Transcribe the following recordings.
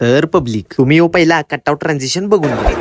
तर पब्लिक तुम्ही हो पहिला कटआउट ट्रान्झिशन बघून घ्या.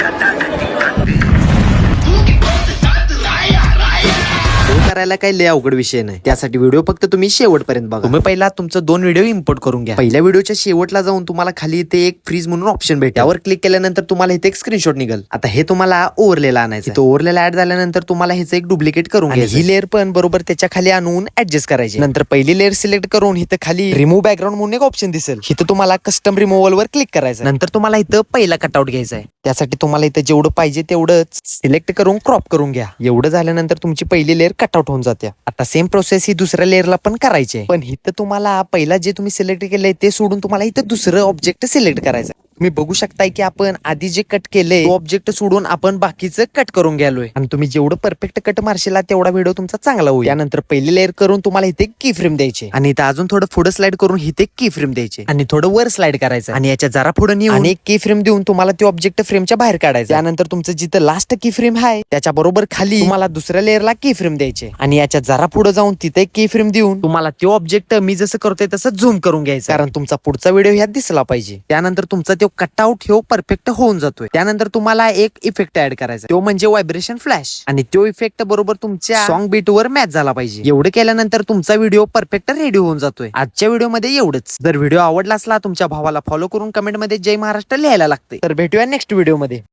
करायला काही लय अवघड विषय नाही. त्यासाठी व्हिडिओ फक्त तुम्ही शेवटपर्यंत बघा. तुम्ही पहिला तुमचं दोन व्हिडिओ इम्पोर्ट करून घ्या. पहिल्या व्हिडिओच्या शेवटला जाऊन तुम्हाला खाली इथे एक फ्रीज म्हणून ऑप्शन भेटेल. त्यावर क्लिक केल्यानंतर तुम्हाला इथे एक स्क्रीनशॉट निघेल. आता हे तुम्हाला ओव्हरलेला आणायचं तो ओव्हरलेला ऍड झाल्यानंतर तुम्हाला ह्याचं एक डुप्लिकेट करून ही लेअर पण बरोबर त्याच्याखाली आणून ऍडजस्ट करायची. नंतर पहिली लेअर सिलेक्ट करून इथं खाली रिमूव्ह बॅकग्राऊंड म्हणून एक ऑप्शन दिसेल. इथं तुम्हाला कस्टम रिमूव्हल वर क्लिक करायचं नंतर तुम्हाला इथं पहिला कटआउट घ्यायचा आहे त्यासाठी तुम्हाला इथं जेवढं पाहिजे तेवढंच सिलेक्ट करून क्रॉप करून घ्या. एवढं झाल्यानंतर तुमची पहिली लेअर कटआउट होऊन जाते आता सेम प्रोसेस ही दुसऱ्या लेअरला पण करायची आहे. पण इथं तुम्हाला पहिला जे तुम्ही सिलेक्ट केलंय ते सोडून तुम्हाला इथं दुसरं ऑब्जेक्ट सिलेक्ट करायचं तुम्ही बघू शकताय की आपण आधी जे कट केलंय तो ऑब्जेक्ट सोडून आपण बाकीचं कट करून गेलोय आणि तुम्ही जेवढं परफेक्ट कट मारशीला तेवढा व्हिडिओ तुमचा चांगला होईल. त्यानंतर पहिली लेअर करून तुम्हाला इथे की फ्रेम द्यायचे आणि इथं अजून थोडं पुढे स्लाइड करून इथे की फ्रेम द्यायचे आणि थोडं वर स्लाइड करायचं आणि याच्या जरा पुढे नेऊन एक की फ्रेम देऊन तुम्हाला ते ऑब्जेक्ट फ्रेमच्या बाहेर काढायचं त्यानंतर तुमचं जिथं लास्ट की फ्रेम आहे त्याच्या बरोबर खाली तुम्हाला दुसऱ्या लेअरला की फ्रेम द्यायचे आणि याच्या जरा पुढे जाऊन तिथे की फ्रेम देऊन तुम्हाला तो ऑब्जेक्ट मी जसं करतोय तसं झूम करून घ्यायचं कारण तुमचा पुढचा व्हिडिओ ह्यात दिसला पाहिजे. त्यानंतर तुमचा तो कटआउट ह्यो परफेक्ट होऊन जातोय. त्यानंतर तुम्हाला एक इफेक्ट ऍड करायचा तो म्हणजे व्हायब्रेशन फ्लॅश आणि तो इफेक्ट बरोबर तुमच्या सॉन्ग बीट वर मॅच झाला पाहिजे. एवढं केल्यानंतर तुमचा व्हिडिओ परफेक्ट रेडी होऊन जातोय. आजच्या व्हिडिओमध्ये एवढंच. जर व्हिडिओ आवडला असला तुमच्या भावाला फॉलो करून कमेंटमध्ये जय महाराष्ट्र लिहायला लागते तर भेटूया नेक्स्ट व्हिडिओमध्ये.